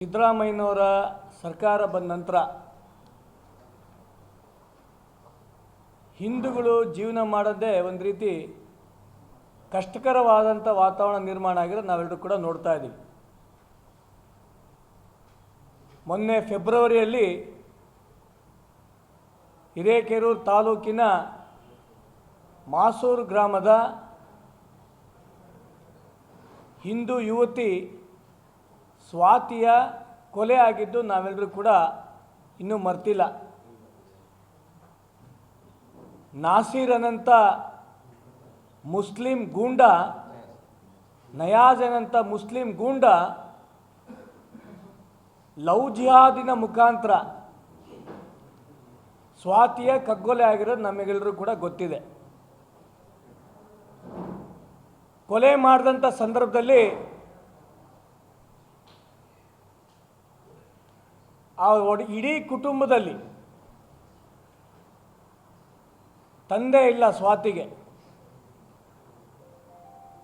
ಸಿದ್ದರಾಮಯ್ಯನವರ ಸರ್ಕಾರ ಬಂದ ನಂತರ ಹಿಂದೂಗಳು ಜೀವನ ಮಾಡೋದೇ ಒಂದು ರೀತಿ ಕಷ್ಟಕರವಾದಂಥ ವಾತಾವರಣ ನಿರ್ಮಾಣ ಆಗಿರೋ ನಾವೆಲ್ಲರೂ ಕೂಡ ನೋಡ್ತಾ ಇದ್ದೀವಿ ಮೊನ್ನೆ ಫೆಬ್ರವರಿಯಲ್ಲಿ ಹಿರೇಕೆರೂರು ತಾಲೂಕಿನ ಮಾಸೂರು ಗ್ರಾಮದ ಹಿಂದೂ ಯುವತಿ ಸ್ವಾತಿಯ ಕೊಲೆ ಆಗಿದ್ದು ನಾವೆಲ್ಲರೂ ಕೂಡ ಇನ್ನೂ ಮರ್ತಿಲ್ಲ. ನಾಸೀರ್ ಅನಂತ ಮುಸ್ಲಿಂ ಗೂಂಡ ನಯಾಜ್ ಅನಂತ ಮುಸ್ಲಿಂ ಗೂಂಡ, ಲವ್ ಜಿಹಾದಿನ ಮುಖಾಂತರ ಸ್ವಾತಿಯ ಕಗ್ಗೊಲೆ ಆಗಿರೋದು ನಮಗೆಲ್ಲರೂ ಕೂಡ ಗೊತ್ತಿದೆ. ಕೊಲೆ ಮಾಡಿದಂಥ ಸಂದರ್ಭದಲ್ಲಿ ಆ ಒಡ, ಇಡೀ ಕುಟುಂಬದಲ್ಲಿ. ತಂದೆ ಇಲ್ಲ ಸ್ವಾತಿಗೆ.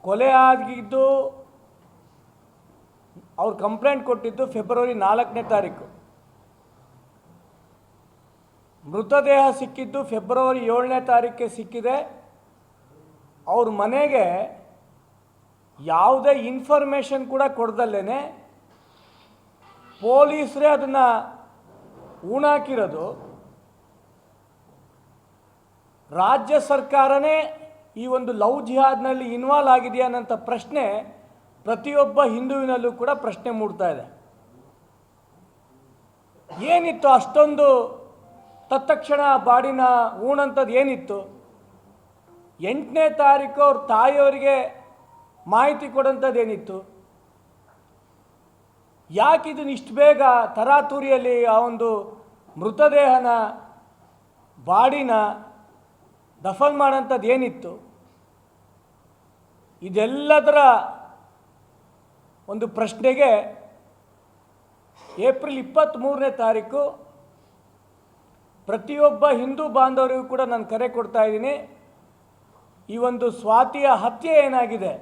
ಕೊಲೆ ಆಗಿದ್ದು ಅವ್ರು ಕಂಪ್ಲೇಂಟ್ ಕೊಟ್ಟಿದ್ದು ಫೆಬ್ರವರಿ ನಾಲ್ಕನೇ ತಾರೀಕು. ಮೃತದೇಹ ಸಿಕ್ಕಿದ್ದು ಫೆಬ್ರವರಿ ಏಳನೇ ತಾರೀಕಿಗೆ ಸಿಕ್ಕಿದೆ. ಅವ್ರ ಮನೆಗೆ ಯಾವುದೇ ಇನ್ಫಾರ್ಮೇಷನ್ ಕೂಡ ಕೊಡ್ದಲ್ಲೇ ಪೊಲೀಸರೇ ಅದನ್ನು ಉಣಾಕಿರೋದು ರಾಜ್ಯ ಸರ್ಕಾರನೇ ಈ ಒಂದು ಲವ್ ಜಿಹಾದ್ನಲ್ಲಿ ಇನ್ವಾಲ್ವ್ ಆಗಿದೆಯಾ ಅನ್ನೋಂಥ ಪ್ರಶ್ನೆ ಪ್ರತಿಯೊಬ್ಬ ಹಿಂದುವಿನಲ್ಲೂ ಕೂಡ ಪ್ರಶ್ನೆ ಮೂಡ್ತಾ ಇದೆ. ಏನಿತ್ತು ಅಷ್ಟೊಂದು ತತ್ಕ್ಷಣ ಬಾಡಿನ ಊಣಂಥದ್ದು ಏನಿತ್ತು? ಎಂಟನೇ ತಾರೀಕು ಅವ್ರ ತಾಯಿಯವರಿಗೆ ಮಾಹಿತಿ ಕೊಡೋಂಥದ್ದು ಏನಿತ್ತು? ಯಾಕೆ ಇದನ್ನು ಇಷ್ಟು ಬೇಗ ತರಾತುರಿಯಲ್ಲಿ ಆ ಒಂದು ಮೃತದೇಹನ ಬಾಡಿನ ದಫನ್ ಮಾಡೋಂಥದ್ದು ಏನಿತ್ತು? ಇದೆಲ್ಲದರ ಒಂದು ಪ್ರಶ್ನೆಗೆ ಏಪ್ರಿಲ್ ಇಪ್ಪತ್ತ್ಮೂರನೇ ತಾರೀಕು ಪ್ರತಿಯೊಬ್ಬ ಹಿಂದೂ ಬಾಂಧವರಿಗೂ ಕೂಡ ನಾನು ಕರೆ ಕೊಡ್ತಾ ಇದ್ದೀನಿ. ಈ ಒಂದು ಸ್ವಾತಿಯ ಹತ್ಯೆ ಏನಾಗಿದೆ?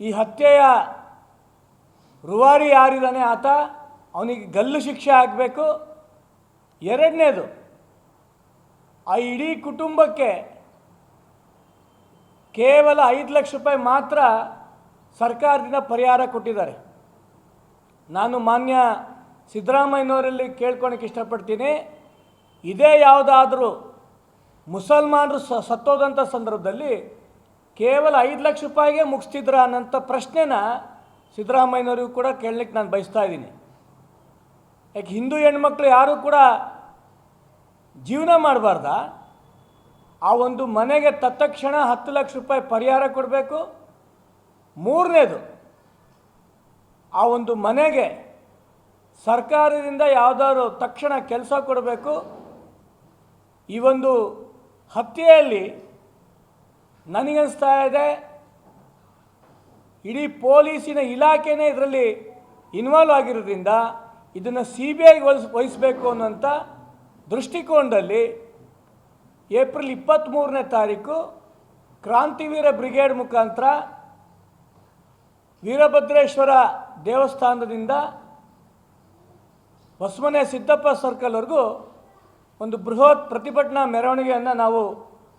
ಈ ಹತ್ಯೆಯ ರುವಾರಿ ಯಾರಿದ್ದಾನೆ ಆತ? ಅವನಿಗೆ ಗಲ್ಲು ಶಿಕ್ಷೆ ಆಗಬೇಕು. ಎರಡನೇದು, ಆ ಇಡೀ ಕುಟುಂಬಕ್ಕೆ ಕೇವಲ ಐದು ಲಕ್ಷ ರೂಪಾಯಿ ಮಾತ್ರ ಸರ್ಕಾರದಿಂದ ಪರಿಹಾರ ಕೊಟ್ಟಿದ್ದಾರೆ. ನಾನು ಮಾನ್ಯ ಸಿದ್ದರಾಮಯ್ಯನವರಲ್ಲಿ ಕೇಳ್ಕೊಳಕ್ಕೆ ಇಷ್ಟಪಡ್ತೀನಿ. ಇದೇ ಯಾವುದಾದ್ರೂ ಮುಸಲ್ಮಾನರು ಸತ್ತೋದಂಥ ಸಂದರ್ಭದಲ್ಲಿ ಕೇವಲ ಐದು ಲಕ್ಷ ರೂಪಾಯಿಗೆ ಮುಗಿಸ್ತಿದ್ರ ಅನ್ನೋಂಥ ಪ್ರಶ್ನೆನ ಸಿದ್ದರಾಮಯ್ಯನವರಿಗೂ ಕೂಡ ಕೇಳಲಿಕ್ಕೆ ನಾನು ಬಯಸ್ತಾ ಇದ್ದೀನಿ. ಯಾಕೆ ಹಿಂದೂ ಹೆಣ್ಮಕ್ಳು ಯಾರೂ ಕೂಡ ಜೀವನ ಮಾಡಬಾರ್ದ? ಆ ಒಂದು ಮನೆಗೆ ತತ್ಕ್ಷಣ ಹತ್ತು ಲಕ್ಷ ರೂಪಾಯಿ ಪರಿಹಾರ ಕೊಡಬೇಕು. ಮೂರನೇದು, ಆ ಒಂದು ಮನೆಗೆ ಸರ್ಕಾರದಿಂದ ಯಾವುದಾದ್ರು ತಕ್ಷಣ ಕೆಲಸ ಕೊಡಬೇಕು. ಈ ಒಂದು ಹತ್ಯೆಯಲ್ಲಿ ನನಗನ್ನಿಸ್ತಾ ಇದೆ ಇಡೀ ಪೊಲೀಸಿನ ಇಲಾಖೆನೇ ಇದರಲ್ಲಿ ಇನ್ವಾಲ್ವ್ ಆಗಿರೋದ್ರಿಂದ ಇದನ್ನು ಸಿ ಬಿ ಐಗೆ ವಹಿಸ್ ವಹಿಸಬೇಕು ಅನ್ನೋಂಥ ದೃಷ್ಟಿಕೋನದಲ್ಲಿ ಏಪ್ರಿಲ್ ಇಪ್ಪತ್ತ್ಮೂರನೇ ತಾರೀಕು ಕ್ರಾಂತಿವೀರ ಬ್ರಿಗೇಡ್ ಮುಖಾಂತರ ವೀರಭದ್ರೇಶ್ವರ ದೇವಸ್ಥಾನದಿಂದ ಹೊಸಮನೆ ಸಿದ್ದಪ್ಪ ಸರ್ಕಲ್ವರೆಗೂ ಒಂದು ಬೃಹತ್ ಪ್ರತಿಭಟನಾ ಮೆರವಣಿಗೆಯನ್ನು ನಾವು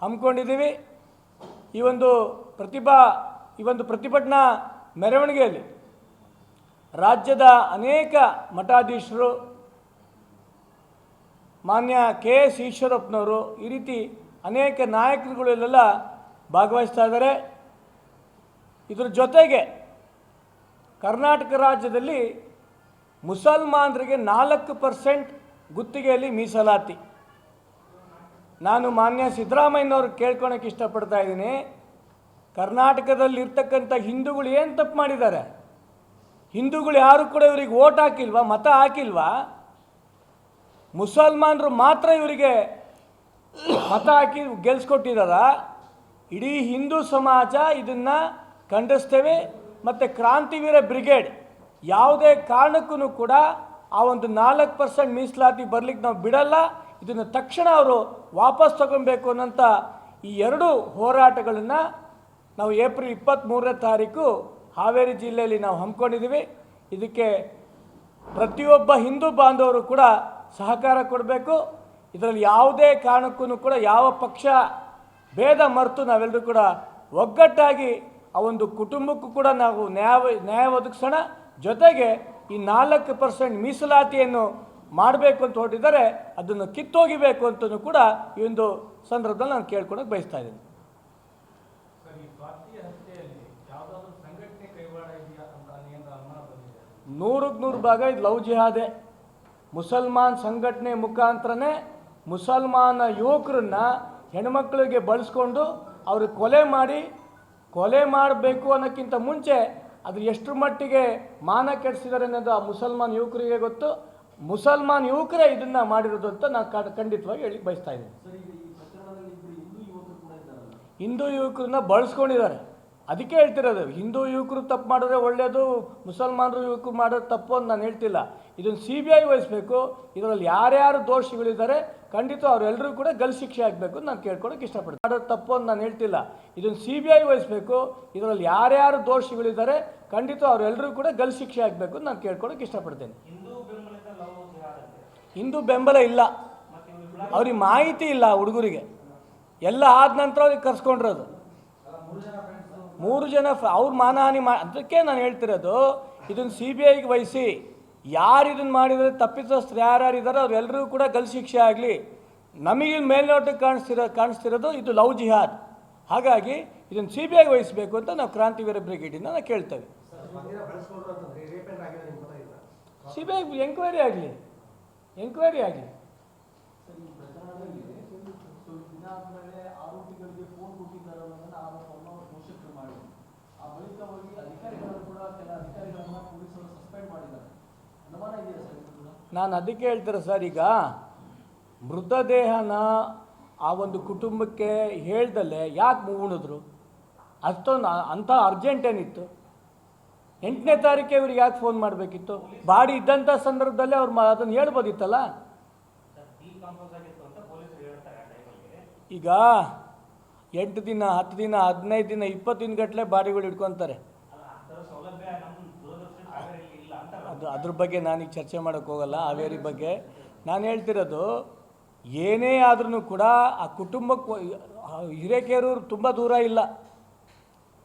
ಹಮ್ಮಿಕೊಂಡಿದ್ದೀವಿ. ಈ ಒಂದು ಪ್ರತಿಭಾ ಈ ಒಂದು ಪ್ರತಿಭಟನಾ ಮೆರವಣಿಗೆಯಲ್ಲಿ ರಾಜ್ಯದ ಅನೇಕ ಮಠಾಧೀಶರು, ಮಾನ್ಯ ಕೆ ಎಸ್ ಈಶ್ವರಪ್ಪನವರು ಈ ರೀತಿ ಅನೇಕ ನಾಯಕರುಗಳಲ್ಲೆಲ್ಲ ಭಾಗವಹಿಸ್ತಾ ಇದ್ದಾರೆ. ಇದರ ಜೊತೆಗೆ ಕರ್ನಾಟಕ ರಾಜ್ಯದಲ್ಲಿ ಮುಸಲ್ಮಾನರಿಗೆ ನಾಲ್ಕು ಪರ್ಸೆಂಟ್ ಗುತ್ತಿಗೆಯಲ್ಲಿ ಮೀಸಲಾತಿ. ನಾನು ಮಾನ್ಯ ಸಿದ್ದರಾಮಯ್ಯನವ್ರು ಕೇಳ್ಕೊಳಕ್ಕೆ ಇಷ್ಟಪಡ್ತಾ ಇದ್ದೀನಿ. ಕರ್ನಾಟಕದಲ್ಲಿ ಇರ್ತಕ್ಕಂಥ ಹಿಂದೂಗಳು ಏನು ತಪ್ಪು ಮಾಡಿದ್ದಾರೆ? ಹಿಂದೂಗಳು ಯಾರು ಕೂಡ ಇವರಿಗೆ ಓಟ್ ಹಾಕಿಲ್ವಾ, ಮತ ಹಾಕಿಲ್ವಾ? ಮುಸಲ್ಮಾನರು ಮಾತ್ರ ಇವರಿಗೆ ಮತ ಹಾಕಿ ಗೆಲ್ಸ್ಕೊಟ್ಟಿದಾರ? ಇಡೀ ಹಿಂದೂ ಸಮಾಜ ಇದನ್ನು ಖಂಡಿಸ್ತೇವೆ. ಮತ್ತು ಕ್ರಾಂತಿವೀರ ಬ್ರಿಗೇಡ್ ಯಾವುದೇ ಕಾರಣಕ್ಕೂ ಕೂಡ ಆ ಒಂದು ನಾಲ್ಕು ಪರ್ಸೆಂಟ್ ಮೀಸಲಾತಿ ಬರಲಿಕ್ಕೆ ನಾವು ಬಿಡಲ್ಲ. ಇದನ್ನು ತಕ್ಷಣ ಅವರು ವಾಪಸ್ ತಗೊಬೇಕು ಅನ್ನೋಂಥ ಈ ಎರಡು ಹೋರಾಟಗಳನ್ನು ನಾವು ಏಪ್ರಿಲ್ ಇಪ್ಪತ್ತ್ಮೂರನೇ ತಾರೀಕು ಹಾವೇರಿ ಜಿಲ್ಲೆಯಲ್ಲಿ ನಾವು ಹಮ್ಮಿಕೊಂಡಿದ್ದೀವಿ. ಇದಕ್ಕೆ ಪ್ರತಿಯೊಬ್ಬ ಹಿಂದೂ ಬಾಂಧವರು ಕೂಡ ಸಹಕಾರ ಕೊಡಬೇಕು. ಇದರಲ್ಲಿ ಯಾವುದೇ ಕಾರಣಕ್ಕೂ ಕೂಡ ಯಾವ ಪಕ್ಷ ಭೇದ ಮರೆತು ನಾವೆಲ್ಲರೂ ಕೂಡ ಒಗ್ಗಟ್ಟಾಗಿ ಆ ಒಂದು ಕುಟುಂಬಕ್ಕೂ ಕೂಡ ನಾವು ನ್ಯಾಯ ನ್ಯಾಯ ಒದಗಿಸೋಣ. ಜೊತೆಗೆ ಈ ನಾಲ್ಕು ಪರ್ಸೆಂಟ್ ಮೀಸಲಾತಿಯನ್ನು ಮಾಡಬೇಕು ಅಂತ ಹೊರಟಿದ್ದಾರೆ. ಅದನ್ನು ಕಿತ್ತೋಗಿಬೇಕು ಅಂತಲೂ ಕೂಡ ಈ ಒಂದು ಸಂದರ್ಭದಲ್ಲಿ ನಾನು ಕೇಳ್ಕೊಳಕ್ಕೆ ಬಯಸ್ತಾ ಇದ್ದೀನಿ. ನೂರಕ್ಕೆ ನೂರು ಭಾಗ ಇದು ಲವ್ ಜಿಹಾದೆ. ಮುಸಲ್ಮಾನ್ ಸಂಘಟನೆ ಮುಖಾಂತರನೇ ಮುಸಲ್ಮಾನ ಯುವಕರನ್ನ ಹೆಣ್ಮಕ್ಳಿಗೆ ಬಳಸ್ಕೊಂಡು ಅವ್ರಿಗೆ ಕೊಲೆ ಮಾಡಿ ಕೊಲೆ ಮಾಡಬೇಕು ಅನ್ನೋಕ್ಕಿಂತ ಮುಂಚೆ ಅದು ಎಷ್ಟು ಮಟ್ಟಿಗೆ ಮಾನ ಕೆಡಿಸಿದ್ದಾರೆ ಅನ್ನೋದು ಆ ಮುಸಲ್ಮಾನ್ ಯುವಕರಿಗೆ ಗೊತ್ತು. ಮುಸಲ್ಮಾನ್ ಯುವಕರೇ ಇದನ್ನು ಮಾಡಿರೋದು ಅಂತ ನಾನು ಖಂಡಿತವಾಗಿ ಹೇಳಿ ಬಯಸ್ತಾ ಇದ್ದೀನಿ ಸರ್ ಈಗ ಈ ಪ್ರಕರಣದಲ್ಲಿ ಇಬ್ಬರು ಹಿಂದೂ ಯುವಕರು ಕೂಡ ಇದ್ದಾರಲ್ಲ ಹಿಂದೂ ಯುವಕರನ್ನ ಬಳಸ್ಕೊಂಡಿದ್ದಾರೆ. ಅದಕ್ಕೆ ಹೇಳ್ತಿರೋದು, ಹಿಂದೂ ಯುವಕರು ತಪ್ಪು ಮಾಡಿದ್ರೆ ಒಳ್ಳೆಯದು ಮುಸಲ್ಮಾನರು ಯುವಕರು ಮಾಡೋದು ತಪ್ಪು ಅಂತ ನಾನು ಹೇಳ್ತಿಲ್ಲ. ಇದನ್ನು ಸಿ ಬಿ ಐ ವಹಿಸಬೇಕು, ಇದರಲ್ಲಿ ಯಾರ್ಯಾರು ದೋಷಿಗಳಿದ್ದಾರೆ, ಖಂಡಿತ ಅವರೆಲ್ಲರೂ ಕೂಡ ಗಲ್ ಶಿಕ್ಷೆ ಆಗಬೇಕು ನಾನು ಕೇಳ್ಕೊಳಕ್ಕೆ ಇಷ್ಟಪಡ್ತೀನಿ. ಮಾಡೋದು ತಪ್ಪು ಅಂತ ನಾನು ಹೇಳ್ತಿಲ್ಲ. ಇದನ್ನು ಸಿ ಬಿ ಐ ವಹಿಸಬೇಕು, ಇದರಲ್ಲಿ ಯಾರ್ಯಾರು ದೋಷಿಗಳಿದ್ದಾರೆ, ಖಂಡಿತ ಅವರೆಲ್ಲರೂ ಕೂಡ ಗಲ್ ಶಿಕ್ಷೆ ಆಗಬೇಕು ನಾನು ಕೇಳ್ಕೊಳಕ್ಕೆ ಇಷ್ಟಪಡ್ತೇನೆ. ಹಿಂದೂ ಬೆಂಬಲ ಇಲ್ಲ. ಅವ್ರಿಗೆ ಮಾಹಿತಿ ಇಲ್ಲ ಹುಡುಗರಿಗೆ. ಎಲ್ಲ ಆದ ನಂತರ ಅವ್ರಿಗೆ ಕರ್ಸ್ಕೊಂಡಿರೋದು ಮೂರು ಜನ ಅವ್ರ ಮಾನಹಾನಿ ಮಾ ಅದಕ್ಕೆ ನಾನು ಹೇಳ್ತಿರೋದು, ಇದನ್ನು ಸಿ ಬಿ ಐಗೆ ವಹಿಸಿ. ಯಾರು ಇದನ್ನು ಮಾಡಿದರೆ ತಪ್ಪಿತಸ್ಥರು ಯಾರ್ಯಾರು ಇದ್ದಾರೆ ಅವರೆಲ್ಲರಿಗೂ ಕೂಡ ಗಲ್ ಶಿಕ್ಷೆ ಆಗಲಿ. ನಮಗೆ ಮೇಲ್ನೋಟಕ್ಕೆ ಕಾಣಿಸ್ತಿರೋ ಕಾಣಿಸ್ತಿರೋದು ಇದು ಲವ್ ಜಿಹಾದ್. ಹಾಗಾಗಿ ಇದನ್ನು ಸಿ ಬಿ ಐಗೆ ವಹಿಸಬೇಕು ಅಂತ ನಾವು ಕ್ರಾಂತಿವೀರ ಬ್ರಿಗೇಡಿಂದ ನಾವು ಕೇಳ್ತೇವೆ. ಸಿ ಬಿ ಐ ಎಂಕ್ವೈರಿ ಆಗಲಿ. ಎಂಕ್ವೈರಿ ಆಗಲಿ ಸರ್ ಈ ಪ್ರಕರಣದಲ್ಲಿ ಸ್ವಲ್ಪ ದಿನ ಆದ್ಮೇಲೆ ಆರೋಪಿಗಳಿಗೆ ಫೋನ್ ಕೊಟ್ಟಿದ್ದಾರೆ ಅನ್ನೋದನ್ನ ಆರೋಪವನ್ನು ಅವ್ರ ಪೋಷಕರು ಮಾಡಿ ಆ ಬಳಿಕ ಹೋಗಿ ಅಧಿಕಾರಿಗಳನ್ನು ಕೂಡ ಕೆಲ ಅಧಿಕಾರಿಗಳನ್ನ ಪೊಲೀಸರು ಸಸ್ಪೆಂಡ್ ಮಾಡಿದ್ದಾರೆ ಅನುಮಾನ ಇದೆಯಾ ಸರ್ ಇದ್ರದ್ದು? ನಾನು ಅದಕ್ಕೆ ಹೇಳ್ತಾರೆ ಸರ್, ಈಗ ಮೃತದೇಹನ ಆ ಒಂದು ಕುಟುಂಬಕ್ಕೆ ಹೇಳ್ದಲ್ಲೇ ಯಾಕೆ ಉಣಿದ್ರು ಅಷ್ಟೊಂದು ಅಂಥ ಅರ್ಜೆಂಟ್ ಏನಿತ್ತು? ಎಂಟನೇ ತಾರೀಕೆ ಇವ್ರಿಗೆ ಯಾಕೆ ಫೋನ್ ಮಾಡಬೇಕಿತ್ತು? ಬಾಡಿ ಇದ್ದಂಥ ಸಂದರ್ಭದಲ್ಲೇ ಅವ್ರು ಅದನ್ನು ಹೇಳ್ಬೋದಿತ್ತಲ್ಲ? ಈಗ ಎಂಟು ದಿನ, ಹತ್ತು ದಿನ, ಹದಿನೈದು ದಿನ, ಇಪ್ಪತ್ತು ದಿನಗಟ್ಟಲೆ ಬಾಡಿಗಳು ಇಟ್ಕೊತಾರೆ ಅದು ಅದ್ರ ಬಗ್ಗೆ ನಾನೀಗ ಚರ್ಚೆ ಮಾಡೋಕ್ಕೆ ಹೋಗಲ್ಲ, ಹಾವೇರಿ ಬಗ್ಗೆ. ನಾನು ಹೇಳ್ತಿರೋದು, ಏನೇ ಆದ್ರೂ ಕೂಡ ಆ ಕುಟುಂಬಕ್ಕೆ, ಹಿರೇಕೆರೂರು ತುಂಬ ದೂರ ಇಲ್ಲ.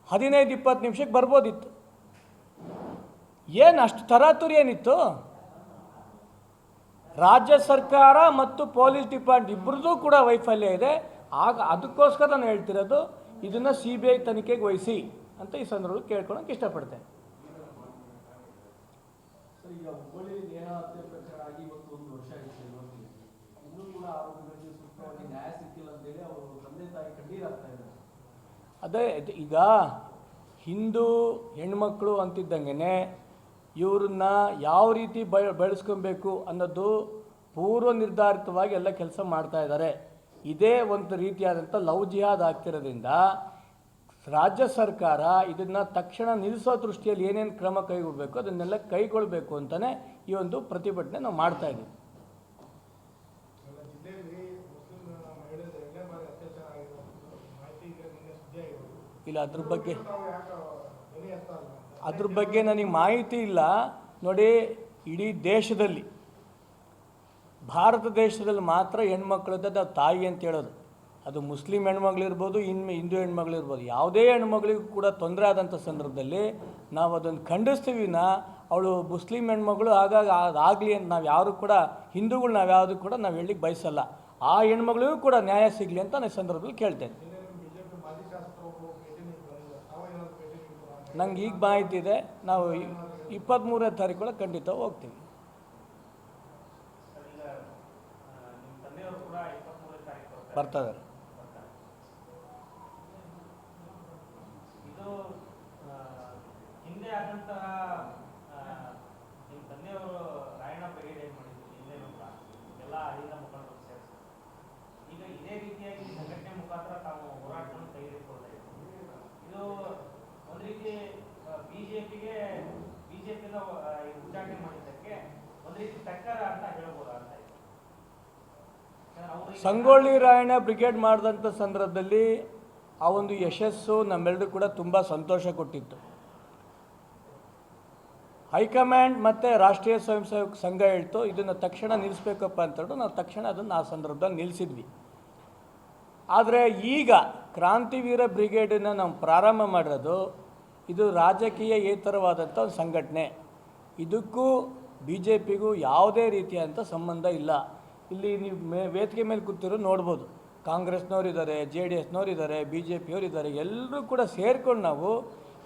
ಹದಿನೈದು, ಇಪ್ಪತ್ತು ನಿಮಿಷಕ್ಕೆ ಬರ್ಬೋದಿತ್ತು. ಏನು ಅಷ್ಟು ತರಾತುರಿ ಏನಿತ್ತು? ರಾಜ್ಯ ಸರ್ಕಾರ ಮತ್ತು ಪೊಲೀಸ್ ಡಿಪಾರ್ಟ್ಮೆಂಟ್ ಇಬ್ಬರದ್ದು ಕೂಡ ವೈಫಲ್ಯ ಇದೆ. ಆಗ ಅದಕ್ಕೋಸ್ಕರ ನಾನು ಹೇಳ್ತಿರೋದು, ಇದನ್ನು ಸಿ ಬಿ ಐ ತನಿಖೆಗೆ ವಹಿಸಿ ಅಂತ ಈ ಸಂದರ್ಭದಲ್ಲಿ ಕೇಳ್ಕೊಳಕ್ಕೆ ಇಷ್ಟಪಡ್ತೇನೆ. ಈಗ ಹುಬ್ಬಳ್ಳಿ ನೇಹ ಹತ್ಯೆ ಪ್ರಕರಣ ಆಗಿ ಇವತ್ತು ಒಂದು ವರ್ಷ ಆಗಿದೆ ಇವತ್ತು ಇನ್ನೂ ಕೂಡ ಆರೋಪಿಗಳಿಗೆ ಸೂಕ್ತವಾಗಿ ನ್ಯಾಯ ಸಿಕ್ಕಿಲ್ಲ ಅಂತೇಳಿ ಅವರು ತಂದೆ ತಾಯಿ ಕಣ್ಣೀರಾಗ್ತಾ ಇದ್ದಾರೆ. ಅದೇ, ಈಗ ಹಿಂದೂ ಹೆಣ್ಮಕ್ಳು ಅಂತಿದ್ದಂಗೆ ಇವ್ರನ್ನ ಯಾವ ರೀತಿ ಬ ಬೆಳೆಸ್ಕೊಬೇಕು ಅನ್ನೋದು ಪೂರ್ವ ನಿರ್ಧಾರಿತವಾಗಿ ಎಲ್ಲ ಕೆಲಸ ಮಾಡ್ತಾ ಇದ್ದಾರೆ. ಇದೇ ಒಂದು ರೀತಿಯಾದಂಥ ಲವ್ ಜಿಹಾದ್ ಆಗ್ತಿರೋದ್ರಿಂದ ರಾಜ್ಯ ಸರ್ಕಾರ ಇದನ್ನು ತಕ್ಷಣ ನಿಲ್ಲಿಸೋ ದೃಷ್ಟಿಯಲ್ಲಿ ಏನೇನು ಕ್ರಮ ಕೈಗೊಳ್ಳಬೇಕು ಅದನ್ನೆಲ್ಲ ಕೈಗೊಳ್ಳಬೇಕು ಅಂತಲೇ ಈ ಒಂದು ಪ್ರತಿಭಟನೆ ನಾವು ಮಾಡ್ತಾ ಇದ್ದೀವಿ. ಇಲ್ಲ ಅದ್ರ ಬಗ್ಗೆ ಅದ್ರ ಬಗ್ಗೆ ನನಗೆ ಮಾಹಿತಿ ಇಲ್ಲ. ನೋಡಿ ಇಡೀ ದೇಶದಲ್ಲಿ ಭಾರತ ದೇಶದಲ್ಲಿ ಮಾತ್ರ ಹೆಣ್ಮಕ್ಳದ್ದು ನಾವು ತಾಯಿ ಅಂತ ಹೇಳೋದು. ಅದು ಮುಸ್ಲಿಂ ಹೆಣ್ಮಗಳಿರ್ಬೋದು ಇನ್ ಹಿಂದೂ ಹೆಣ್ಮಗಳಿರ್ಬೋದು ಯಾವುದೇ ಹೆಣ್ಮಗಳಿಗೂ ಕೂಡ ತೊಂದರೆ ಆದಂಥ ಸಂದರ್ಭದಲ್ಲಿ ನಾವು ಅದನ್ನು ಖಂಡಿಸ್ತೀವಿನ ಅವಳು ಮುಸ್ಲಿಂ ಹೆಣ್ಮಗಳು ಆಗಾಗ ಆಗಲಿ ಅಂತ ನಾವು ಯಾರು ಕೂಡ ಹಿಂದೂಗಳು ನಾವು ಯಾವುದು ಕೂಡ ನಾವು ಹೇಳಲಿಕ್ಕೆ ಬಯಸಲ್ಲ. ಆ ಹೆಣ್ಮಗಳಿಗೂ ಕೂಡ ನ್ಯಾಯ ಸಿಗಲಿ ಅಂತ ನಾನು ಸಂದರ್ಭದಲ್ಲಿ ಕೇಳ್ತೇನೆ. ನಂಗೆ ಈಗ ಮಾಹಿತಿ ಇದೆ ನಾವು ಇಪ್ಪತ್ತ್ಮೂರನೇ ತಾರೀಕು ಖಂಡಿತ ಹೋಗ್ತೀವಿ. ಬರ್ತಾ ಇದ್ದಾರೆ ಇದು ಆ, ಹಿಂದೆ ಆದಂತಹ ಆ, ನಿಮ್ಮ ತಂದೆಯವರು ರಾಯಣ್ಣ ಬ್ರಿಗೇಡ್ ಏನ್ ಮಾಡಿದ್ರು ಹಿಂದೆನೂ ಕೂಡ ಎಲ್ಲ ಅಲ್ಲಿಂದ ಮುಖಂಡರು ಸೇರಿಸಿ ಈಗ ಇದೇ ರೀತಿಯಾಗಿ ಸಂಘಟನೆ ಮುಖಾಂತರ ತಾವು ಹೋರಾಟವನ್ನು ಕೈಗೆತ್ತಿಕೊಳ್ತಾ ಇದ್ದೀವಿ ಇದು ಒಂದು ರೀತಿ ಬಿಜೆಪಿಗೆ ಬಿಜೆಪಿಯಿಂದ ಉಚ್ಚಾಟನೆ ಮಾಡಿದ್ದಕ್ಕೆ ಒಂದು ರೀತಿ ಟಕ್ಕರ ಅಂತ ಹೇಳ್ಬೋದು ಅಂತ ಸಂಗೊಳ್ಳಿ ರಾಯಣ್ಣ ಬ್ರಿಗೇಡ್ ಮಾಡಿದಂಥ ಸಂದರ್ಭದಲ್ಲಿ ಆ ಒಂದು ಯಶಸ್ಸು ನಮ್ಮೆಲ್ಲರೂ ಕೂಡ ತುಂಬ ಸಂತೋಷ ಕೊಟ್ಟಿತ್ತು. ಹೈಕಮಾಂಡ್ ಮತ್ತು ರಾಷ್ಟ್ರೀಯ ಸ್ವಯಂ ಸೇವಕ ಸಂಘ ಹೇಳ್ತು, ಇದನ್ನು ತಕ್ಷಣ ನಿಲ್ಲಿಸ್ಬೇಕಪ್ಪ ಅಂತೇಳಿ ನಾವು ತಕ್ಷಣ ಅದನ್ನು ಆ ಸಂದರ್ಭದಲ್ಲಿ ನಿಲ್ಲಿಸಿದ್ವಿ ಆದರೆ ಈಗ ಕ್ರಾಂತಿವೀರ ಬ್ರಿಗೇಡನ್ನು ನಾವು ಪ್ರಾರಂಭ ಮಾಡಿರೋದು ಇದು ರಾಜಕೀಯ ಏತರವಾದಂಥ ಒಂದು ಸಂಘಟನೆ. ಇದಕ್ಕೂ ಬಿ ಜೆ ಪಿಗೂ ಯಾವುದೇ ರೀತಿಯಾದಂಥ ಸಂಬಂಧ ಇಲ್ಲ. ಇಲ್ಲಿ ನೀವು ಮೇ, ವೇದಿಕೆ ಮೇಲೆ ಕೂತಿರೋ ನೋಡ್ಬೋದು. ಕಾಂಗ್ರೆಸ್ನವ್ರು ಇದ್ದಾರೆ, ಜೆ ಡಿ ಎಸ್ನವ್ರು ಇದ್ದಾರೆ ಬಿ ಜೆ ಪಿಯವ್ರು ಇದ್ದಾರೆ, ಎಲ್ಲರೂ ಕೂಡ ಸೇರ್ಕೊಂಡು ನಾವು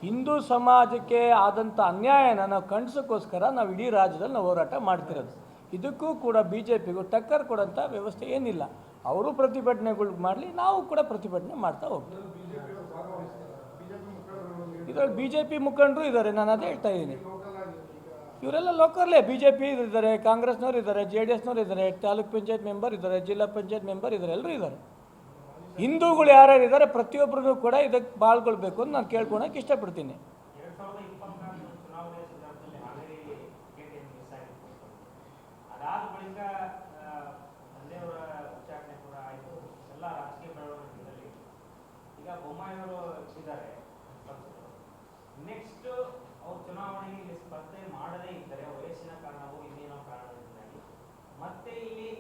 ಹಿಂದೂ ಸಮಾಜಕ್ಕೆ ಆದಂಥ ಅನ್ಯಾಯನ ನಾವು ಕಣ್ಸೋಕ್ಕೋಸ್ಕರ ನಾವು ಇಡೀ ರಾಜ್ಯದಲ್ಲಿ ನಾವು ಹೋರಾಟ ಮಾಡ್ತಿರೋದು. ಇದಕ್ಕೂ ಕೂಡ ಬಿ ಜೆ ಪಿಗೂ ಟಕ್ಕರ್ ಕೊಡೋಂಥ ವ್ಯವಸ್ಥೆ ಏನಿಲ್ಲ. ಅವರು ಪ್ರತಿಭಟನೆಗಳು ಮಾಡಲಿ, ನಾವು ಕೂಡ ಪ್ರತಿಭಟನೆ ಮಾಡ್ತಾ ಹೋಗ್ತೀವಿ. ಇದರಲ್ಲಿ ಬಿ ಜೆ ಪಿ ಮುಖಂಡರು ಇದ್ದಾರೆ, ನಾನು ಅದೇ ಹೇಳ್ತಾ ಇದ್ದೀನಿ. ಇವರೆಲ್ಲ ಲೋಕಲ್ಲೇ ಬಿ ಜೆ ಪಿ ಇದ್ದಾರೆ, ಕಾಂಗ್ರೆಸ್ನವ್ರು ಇದ್ದಾರೆ, ಜೆ ಡಿ ಎಸ್ನವ್ರು ಇದ್ದಾರೆ, ತಾಲೂಕ್ ಪಂಚಾಯತ್ ಮೆಂಬರ್ ಇದ್ದಾರೆ, ಜಿಲ್ಲಾ ಪಂಚಾಯತ್ ಮೆಂಬರ್ ಇದ್ದಾರೆ, ಎಲ್ಲರೂ ಇದ್ದಾರೆ. ಹಿಂದೂಗಳು ಯಾರ್ಯಾರು ಇದ್ದಾರೆ ಪ್ರತಿಯೊಬ್ಬರಿಗೂ ಕೂಡ ಇದಕ್ಕೆ ಪಾಲ್ಗೊಳ್ಬೇಕು ಅಂತ ನಾನು ಕೇಳ್ಕೊಳಕ್ಕೆ ಇಷ್ಟಪಡ್ತೀನಿ ಎರಡ್ ಸಾವಿರದ ಇಪ್ಪತ್ನಾಲ್ಕರ ಚುನಾವಣೆ ಸಂದರ್ಭದಲ್ಲಿ ಹಾವೇರಿ ಟಿಕೆಟ್ ಮಿಸ್ ಆಗಿತ್ತು ಅದಾದ ಬಳಿಕ ಆ, ತಂದೆಯವರ ಉಚ್ಚಾಟನೆ ಕೂಡ ಆಯಿತು ಎಲ್ಲ ರಾಜಕೀಯ ಬೆಳವಣಿಗೆಗಳಲ್ಲಿ ಈಗ ಬೊಮ್ಮಾಯಿಯವರು ಇದ್ದಾರೆ ನೆಕ್ಸ್ಟ್ ಅವ್ರು ಚುನಾವಣೆಯಲ್ಲಿ ಸ್ಪರ್ಧೆ ಮಾಡದೇ ಇದ್ದರೆ ವಯಸ್ಸಿನ ಕಾರಣವೋ ಇನ್ನೇನೋ ಕಾರಣದಿಂದಾಗಿ ಮತ್ತೆ ಇಲ್ಲಿ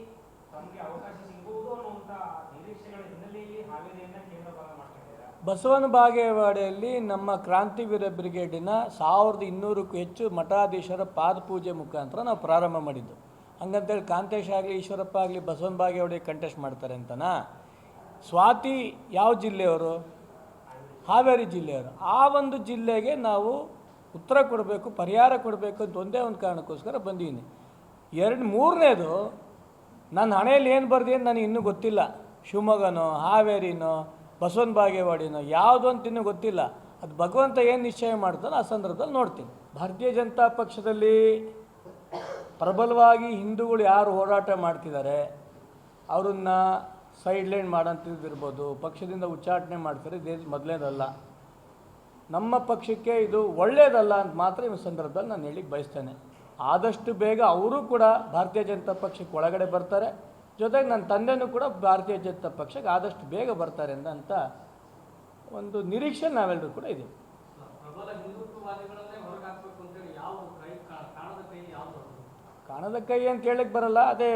ತಮಗೆ ಅವಕಾಶ ಸಿಗುವುದು ಅನ್ನುವಂಥ ನಿರೀಕ್ಷೆಗಳ ಹಿನ್ನೆಲೆಯಲ್ಲಿ ಹಾವೇರಿಯನ್ನ ಕೇಂದ್ರ ಭಾಗ ಮಾಡ್ಕೊಂಡಿದ್ದಾರೆ ಬಸವನ ಬಾಗೇವಾಡಿಯಲ್ಲಿ ನಮ್ಮ ಕ್ರಾಂತಿವೀರ ಬ್ರಿಗೇಡಿನ ಸಾವಿರದ ಇನ್ನೂರಕ್ಕೂ ಹೆಚ್ಚು ಮಠಾಧೀಶರ ಪಾದಪೂಜೆ ಮುಖಾಂತರ ನಾವು ಪ್ರಾರಂಭ ಮಾಡಿದ್ದು. ಹಂಗಂತೇಳಿ ಕಾಂತೇಶ್ ಆಗಲಿ, ಈಶ್ವರಪ್ಪ ಆಗಲಿ ಬಸವನ ಬಾಗೇವಾಡಿ ಕಂಟೆಸ್ಟ್ ಮಾಡ್ತಾರೆ ಅಂತನಾ? ಸ್ವಾತಿ ಯಾವ ಜಿಲ್ಲೆಯವರು? ಹಾವೇರಿ ಜಿಲ್ಲೆಯವರು. ಆ ಒಂದು ಜಿಲ್ಲೆಗೆ ನಾವು ಉತ್ತರ ಕೊಡಬೇಕು, ಪರಿಹಾರ ಕೊಡಬೇಕು ಅಂತ ಒಂದೇ ಒಂದು ಕಾರಣಕ್ಕೋಸ್ಕರ ಬಂದೀನಿ ಎರಡು, ಮೂರನೇದು, ನನ್ನ ಹಣೆಯಲ್ಲಿ ಏನು ಬರ್ದಿ ಅಂತ ನನಗೆ ಇನ್ನೂ ಗೊತ್ತಿಲ್ಲ. ಶಿವಮೊಗ್ಗನೋ, ಹಾವೇರಿನೋ ಬಸವನ ಬಾಗೇವಾಡಿನೋ ಯಾವುದು ಅಂತ ಗೊತ್ತಿಲ್ಲ. ಅದು ಭಗವಂತ ಏನು ನಿಶ್ಚಯ ಮಾಡ್ತಾನೋ ಆ ಸಂದರ್ಭದಲ್ಲಿ ನೋಡ್ತೀನಿ. ಭಾರತೀಯ ಜನತಾ ಪಕ್ಷದಲ್ಲಿ ಪ್ರಬಲವಾಗಿ ಹಿಂದೂಗಳು ಯಾರು ಹೋರಾಟ ಮಾಡ್ತಿದ್ದಾರೆ, ಅವರನ್ನ ಸೈಡ್ ಲೈನ್ ಮಾಡೋಂಥದ್ದಿರ್ಬೋದು ಪಕ್ಷದಿಂದ ಉಚ್ಚಾಟನೆ ಮಾಡ್ತಾರೆ, ಇದೇ ಮೊದಲೇದಲ್ಲ. ನಮ್ಮ ಪಕ್ಷಕ್ಕೆ ಇದು ಒಳ್ಳೆಯದಲ್ಲ ಅಂತ ಮಾತ್ರ ಈ ಸಂದರ್ಭದಲ್ಲಿ ನಾನು ಹೇಳಿಕ್ಕೆ ಬಯಸ್ತೇನೆ. ಆದಷ್ಟು ಬೇಗ ಅವರು ಕೂಡ ಭಾರತೀಯ ಜನತಾ ಪಕ್ಷಕ್ಕೆ ಒಳಗಡೆ ಬರ್ತಾರೆ. ಜೊತೆಗೆ ನನ್ನ ತಂದೆನೂ ಕೂಡ ಭಾರತೀಯ ಜನತಾ ಪಕ್ಷಕ್ಕೆ ಆದಷ್ಟು ಬೇಗ ಬರ್ತಾರೆ ಅಂತ ಒಂದು ನಿರೀಕ್ಷೆ ನಾವೆಲ್ಲರೂ ಕೂಡ ಇದ್ದೀವಿ. ಕಾಣದ ಕೈ ಅಂತ ಹೇಳಕ್ಕೆ ಬರಲ್ಲ ಅದೇ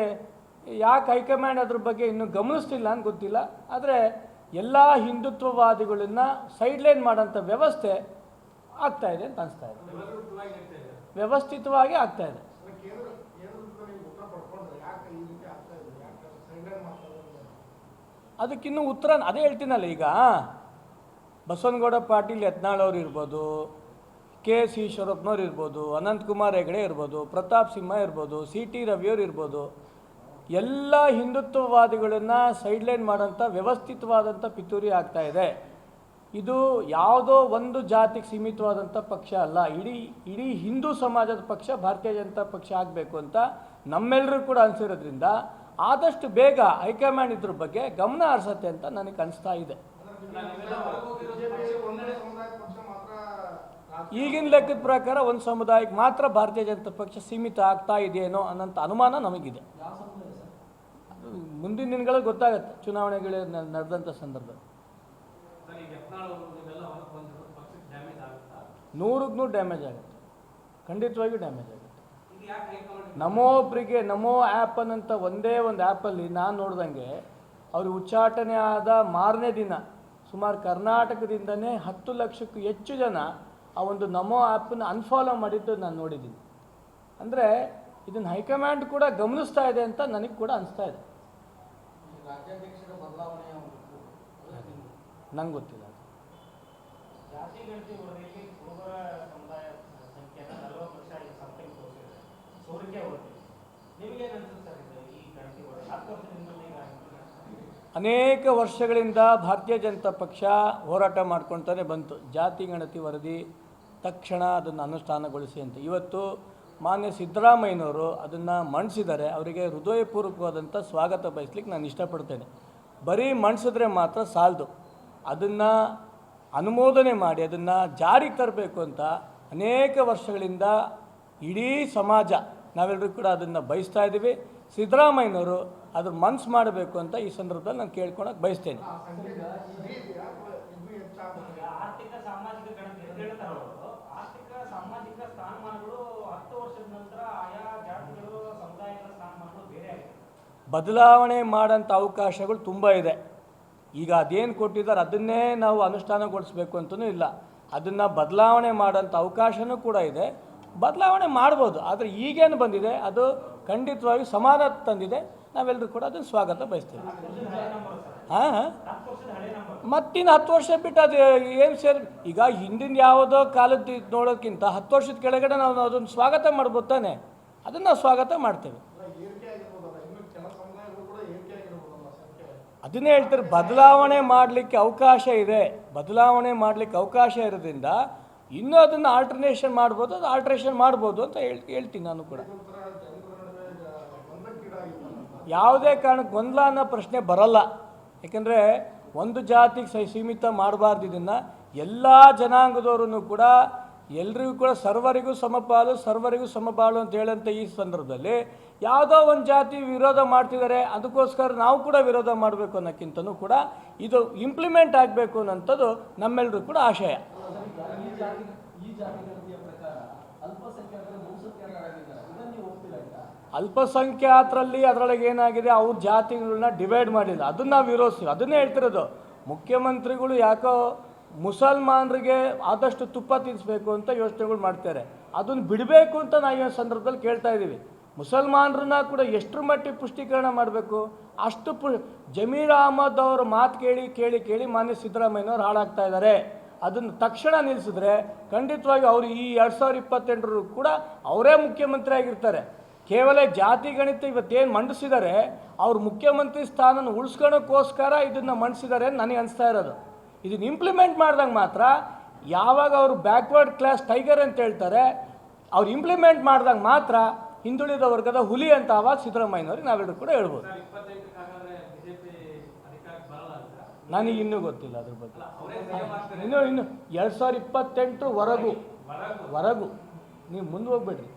ಯಾಕೆ ಹೈಕಮಾಂಡ್ ಅದ್ರ ಬಗ್ಗೆ ಇನ್ನೂ ಗಮನಿಸ್ತಿಲ್ಲ ಅಂತ ಗೊತ್ತಿಲ್ಲ ಆದರೆ ಎಲ್ಲ ಹಿಂದುತ್ವವಾದಿಗಳನ್ನ ಸೈಡ್ ಲೈನ್ ಮಾಡೋಂಥ ವ್ಯವಸ್ಥೆ ಆಗ್ತಾ ಇದೆ ಅಂತ ಅನಿಸ್ತಾ ಇದೆ. ವ್ಯವಸ್ಥಿತವಾಗಿ ನಡೀತಾ ಇದೆ ವ್ಯವಸ್ಥಿತವಾಗಿ ಆಗ್ತಾ ಇದೆ ಅಂದ್ರೆ ಕೇಂದ್ರ ಕೇಂದ್ರದಿಂದ ನೀವು ಉತ್ತರ ಪಡ್ಕೊಂಡ್ರೆ ಯಾಕೆ ಈ ರೀತಿ ಆಗ್ತಾ ಇದೆ ಯಾಕೆ ಸೈಡ್ಲೈನ್ ಮಾಡ್ತಾ ಇದ್ದಾರೆ ಅದಕ್ಕಿನ್ನೂ ಉತ್ತರ ಅದೇ ಹೇಳ್ತೀನಲ್ಲ ಈಗ. ಬಸವನಗೌಡ ಪಾಟೀಲ್ ಯತ್ನಾಳ್ ಅವ್ರು ಇರ್ಬೋದು, ಕೆ ಎಸ್ ಈಶ್ವರಪ್ಪನವ್ರು ಇರ್ಬೋದು ಅನಂತಕುಮಾರ್ ಹೆಗಡೆ ಇರ್ಬೋದು, ಪ್ರತಾಪ್ ಸಿಂಹ ಇರ್ಬೋದು, ಸಿ ಟಿ ರವಿಯವ್ರು ಇರ್ಬೋದು, ಎಲ್ಲ ಹಿಂದುತ್ವವಾದಿಗಳನ್ನು ಸೈಡ್ಲೈನ್ ಮಾಡೋಂಥ ವ್ಯವಸ್ಥಿತವಾದಂಥ ಪಿತೂರಿ ಆಗ್ತಾ ಇದೆ. ಇದು ಯಾವುದೋ ಒಂದು ಜಾತಿಗೆ ಸೀಮಿತವಾದಂಥ ಪಕ್ಷ ಅಲ್ಲ. ಇಡೀ ಇಡೀ ಹಿಂದೂ ಸಮಾಜದ ಪಕ್ಷ ಭಾರತೀಯ ಜನತಾ ಪಕ್ಷ ಆಗಬೇಕು ಅಂತ ನಮ್ಮೆಲ್ಲರೂ ಕೂಡ ಅನಿಸಿರೋದ್ರಿಂದ ಆದಷ್ಟು ಬೇಗ ಹೈಕಮಾಂಡ್ ಇದ್ರ ಬಗ್ಗೆ ಗಮನ ಹರಿಸತ್ತೆ ಅಂತ ನನಗೆ ಅನಿಸ್ತಾ ಇದೆ. ಈಗಿನ ಲೆಕ್ಕದ ಪ್ರಕಾರ ಒಂದು ಸಮುದಾಯಕ್ಕೆ ಮಾತ್ರ ಭಾರತೀಯ ಜನತಾ ಪಕ್ಷ ಸೀಮಿತ ಆಗ್ತಾ ಇದೆಯೇನೋ ಅನ್ನೋಂಥ ಅನುಮಾನ ನಮಗಿದೆ. ಮುಂದಿನ ದಿನಗಳಲ್ಲಿ ಗೊತ್ತಾಗುತ್ತೆ, ಚುನಾವಣೆಗಳು ನಡೆದಂಥ ಸಂದರ್ಭ. ನೂರಕ್ಕೆ ನೂರು ಡ್ಯಾಮೇಜ್ ಆಗುತ್ತೆ. ಖಂಡಿತವಾಗಿಯೂ ಡ್ಯಾಮೇಜ್ ಆಗುತ್ತೆ. ಯಾಕೆ ನಮೋ ಬ್ರಿಗೆ ನಮೋ ಆ್ಯಪ್ ಅನ್ನಂಥ ಒಂದೇ ಒಂದು ಆ್ಯಪಲ್ಲಿ ನಾನು ನೋಡ್ದಂಗೆ ಅವರು ಉಚ್ಚಾಟನೆ ಆದ ಮಾರನೇ ದಿನ, ಸುಮಾರು ಕರ್ನಾಟಕದಿಂದನೇ ಹತ್ತು ಲಕ್ಷಕ್ಕೂ ಹೆಚ್ಚು ಜನ ಆ ಒಂದು ನಮೋ ಆ್ಯಪನ್ನು ಅನ್ಫಾಲೋ ಮಾಡಿದ್ದು ನಾನು ನೋಡಿದ್ದೀನಿ. ಅಂದರೆ ಇದನ್ನು ಹೈಕಮಾಂಡ್ ಕೂಡ ಗಮನಿಸ್ತಾ ಇದೆ ಅಂತ ನನಗೆ ಕೂಡ ಅನಿಸ್ತಾ ಇದೆ. ನಂಗೆ ಗೊತ್ತಿಲ್ಲ ಅದು. ಜಾತಿ ಗಣತಿ ವರದಿಯಲ್ಲಿ ಕುರುಬರ ಸಮುದಾಯ ಸಂಖ್ಯೆನ ನಲವತ್ತು ವರ್ಷ ಈ ಸಂಖ್ಯೆಗೆ ತೋರಿಸಿದೆ ಅನೇಕ ವರ್ಷಗಳಿಂದ ಭಾರತೀಯ ಜನತಾ ಪಕ್ಷ ಹೋರಾಟ ಮಾಡ್ಕೊಳ್ತಾನೆ ಬಂತು. ಜಾತಿ, ಗಣತಿ, ವರದಿ ತಕ್ಷಣ ಅದನ್ನು ಅನುಷ್ಠಾನಗೊಳಿಸಿ ಅಂತ. ಇವತ್ತು ಮಾನ್ಯ ಸಿದ್ದರಾಮಯ್ಯನವರು ಅದನ್ನು ಮಣಿಸಿದರೆ ಅವರಿಗೆ ಹೃದಯಪೂರ್ವಕವಾದಂಥ ಸ್ವಾಗತ ಬಯಸ್ಲಿಕ್ಕೆ ನಾನು ಇಷ್ಟಪಡ್ತೇನೆ. ಬರೀ ಮಣಿಸಿದ್ರೆ ಮಾತ್ರ ಸಾಲದು. ಅದನ್ನು ಅನುಮೋದನೆ ಮಾಡಿ, ಅದನ್ನು ಜಾರಿಗೆ ತರಬೇಕು ಅಂತ ಅನೇಕ ವರ್ಷಗಳಿಂದ ಇಡೀ ಸಮಾಜ ನಾವೆಲ್ಲರೂ ಕೂಡ ಅದನ್ನು ಬಯಸ್ತಾ ಇದ್ದೀವಿ. ಸಿದ್ದರಾಮಯ್ಯನವರು ಅದ್ರ ಮನ್ಸು ಮಾಡಬೇಕು ಅಂತ ಈ ಸಂದರ್ಭದಲ್ಲಿ ನಾನು ಕೇಳ್ಕೊಳಕ್ಕೆ ಬಯಸ್ತೇನೆ. ಬದಲಾವಣೆ ಮಾಡೋಂಥ ಅವಕಾಶಗಳು ತುಂಬ ಇದೆ. ಈಗ ಅದೇನು ಕೊಟ್ಟಿದ್ದಾರೆ ಅದನ್ನೇ ನಾವು ಅನುಷ್ಠಾನಗೊಳಿಸ್ಬೇಕು ಅಂತಲೂ ಇಲ್ಲ. ಅದನ್ನು ಬದಲಾವಣೆ ಮಾಡೋಂಥ ಅವಕಾಶವೂ ಕೂಡ ಇದೆ. ಬದಲಾವಣೆ ಮಾಡ್ಬೋದು. ಆದರೆ ಈಗೇನು ಬಂದಿದೆ? ಅದು ಖಂಡಿತವಾಗಿ ಸಮಾನ ತಂದಿದೆ. ನಾವೆಲ್ಲರೂ ಕೂಡ ಅದನ್ನು ಸ್ವಾಗತ ಬಯಸ್ತೇವೆ. ಹಾಂ. ಮತ್ತಿನ್ನು ಹತ್ತು ವರ್ಷ ಬಿಟ್ಟು ಅದು ಏನು ಸೇರಿ ಈಗ ಹಿಂದಿನ ಯಾವುದೋ ಕಾಲದ್ದು ನೋಡೋಕ್ಕಿಂತ ಹತ್ತು ವರ್ಷದ ಕೆಳಗಡೆ ನಾವು ಅದನ್ನು ಸ್ವಾಗತ ಮಾಡ್ಬೋದು ತಾನೆ. ಅದನ್ನು ನಾವು ಸ್ವಾಗತ ಮಾಡ್ತೇವೆ. ಅದನ್ನೇ ಹೇಳ್ತಾರೆ, ಬದಲಾವಣೆ ಮಾಡಲಿಕ್ಕೆ ಅವಕಾಶ ಇದೆ. ಬದಲಾವಣೆ ಮಾಡಲಿಕ್ಕೆ ಅವಕಾಶ ಇರೋದ್ರಿಂದ ಇನ್ನೂ ಅದನ್ನು ಆಲ್ಟರ್ನೇಷನ್ ಮಾಡ್ಬೋದು, ಅದು ಆಲ್ಟ್ರೇಷನ್ ಮಾಡ್ಬೋದು ಅಂತ ಹೇಳ್, ಹೇಳ್ತೀನಿ ನಾನು ಕೂಡ. ಯಾವುದೇ ಕಾರಣಕ್ಕೆ ಗೊಂದಲ ಅನ್ನೋ ಪ್ರಶ್ನೆ ಬರಲ್ಲ. ಯಾಕೆಂದರೆ ಒಂದು ಜಾತಿಗೆ ಸೈ, ಸೀಮಿತ ಮಾಡಬಾರ್ದು ಇದನ್ನು. ಎಲ್ಲ ಜನಾಂಗದವರನ್ನು ಕೂಡ ಎಲ್ರಿಗೂ ಕೂಡ ಸರ್ವರಿಗೂ ಸಮಪಾಲು ಸರ್ವರಿಗೂ ಸಮಪಾಲು ಅಂತ ಹೇಳಂತ ಈ ಸಂದರ್ಭದಲ್ಲಿ ಯಾವುದೋ ಒಂದು ಜಾತಿ ವಿರೋಧ ಮಾಡ್ತಿದ್ದಾರೆ, ಅದಕ್ಕೋಸ್ಕರ ನಾವು ಕೂಡ ವಿರೋಧ ಮಾಡಬೇಕು ಅನ್ನೋಕ್ಕಿಂತನೂ ಕೂಡ ಇದು ಇಂಪ್ಲಿಮೆಂಟ್ ಆಗಬೇಕು ಅನ್ನೋಂಥದ್ದು ನಮ್ಮೆಲ್ಲರೂ ಕೂಡ ಆಶಯ. ಅಲ್ಪಸಂಖ್ಯಾತರಲ್ಲಿ ಅದರೊಳಗೆ ಏನಾಗಿದೆ? ಅವ್ರ ಜಾತಿಗಳನ್ನ ಡಿವೈಡ್ ಮಾಡಿಲ್ಲ. ಅದನ್ನು ನಾವು ವಿರೋಧಿಸ್ತೀವಿ. ಅದನ್ನೇ ಹೇಳ್ತಿರೋದು. ಮುಖ್ಯಮಂತ್ರಿಗಳು ಯಾಕೋ ಮುಸಲ್ಮಾನರಿಗೆ ಆದಷ್ಟು ತುಪ್ಪ ತಿನ್ನಿಸ್ಬೇಕು ಅಂತ ಯೋಚನೆಗಳು ಮಾಡ್ತಾರೆ. ಅದನ್ನು ಬಿಡಬೇಕು ಅಂತ ನಾವು ಈ ಸಂದರ್ಭದಲ್ಲಿ ಕೇಳ್ತಾ ಇದ್ದೀವಿ ಮುಸಲ್ಮಾನರನ್ನ ಕೂಡ ಎಷ್ಟರ ಮಟ್ಟಿಗೆ ಪುಷ್ಟೀಕರಣ ಮಾಡಬೇಕು? ಅಷ್ಟು ಪು ಜಮೀರ್ ಅಹಮದ್ ಅವರ ಮಾತು ಕೇಳಿ ಕೇಳಿ ಕೇಳಿ ಮಾನ್ಯ ಸಿದ್ದರಾಮಯ್ಯನವ್ರು ಹಾಳಾಗ್ತಾ ಇದ್ದಾರೆ ಅದನ್ನು ತಕ್ಷಣ ನಿಲ್ಲಿಸಿದ್ರೆ ಖಂಡಿತವಾಗಿ ಅವರು ಈ ಎರಡು ಸಾವಿರದ ಇಪ್ಪತ್ತೆಂಟರು ಕೂಡ ಅವರೇ ಮುಖ್ಯಮಂತ್ರಿ ಆಗಿರ್ತಾರೆ ಕೇವಲ ಜಾತಿ, ಗಣಿತ ಇವತ್ತೇನು ಮಂಡಿಸಿದ್ದಾರೆ ಅವ್ರು ಮುಖ್ಯಮಂತ್ರಿ ಸ್ಥಾನನ ಉಳಿಸ್ಕೊಳಕ್ಕೋಸ್ಕರ ಇದನ್ನು ಮಂಡಿಸಿದ್ದಾರೆ ಅಂತ ನನಗೆ ಅನಿಸ್ತಾ ಇರೋದು. ಇದನ್ನು ಇಂಪ್ಲಿಮೆಂಟ್ ಮಾಡಿದಾಗ ಮಾತ್ರ ಯಾವಾಗ ಅವರು ಬ್ಯಾಕ್ವರ್ಡ್ ಕ್ಲಾಸ್ ಟೈಗರ್ ಅಂತ ಹೇಳ್ತಾರೆ, ಅವ್ರು ಇಂಪ್ಲಿಮೆಂಟ್ ಮಾಡಿದಾಗ ಮಾತ್ರ ಹಿಂದುಳಿದ ವರ್ಗದ ಹುಲಿ ಅಂತ ಆವಾಗ ಸಿದ್ದರಾಮಯ್ಯನವ್ರಿಗೆ ನಾವೆಲ್ಲರೂ ಕೂಡ ಹೇಳ್ಬೋದು ಇಪ್ಪತ್ತೈದಕ್ಕಾಗಂದ್ರೆ ಬಿಜೆಪಿ ಅಧಿಕಾರಕ್ಕೆ ಬರಲ್ಲ ಅಂತ ನನಗೆ ಇನ್ನೂ ಗೊತ್ತಿಲ್ಲ ಅದ್ರ ಬಗ್ಗೆ. ಇನ್ನು ಇನ್ನು ಎರಡು ಸಾವಿರದ ಇಪ್ಪತ್ತೆಂಟು ಹೊರಗು ವರೆಗೂ. ನೀವು ಮುಂದೆ ಹೋಗ್ಬೇಡ್ರಿ.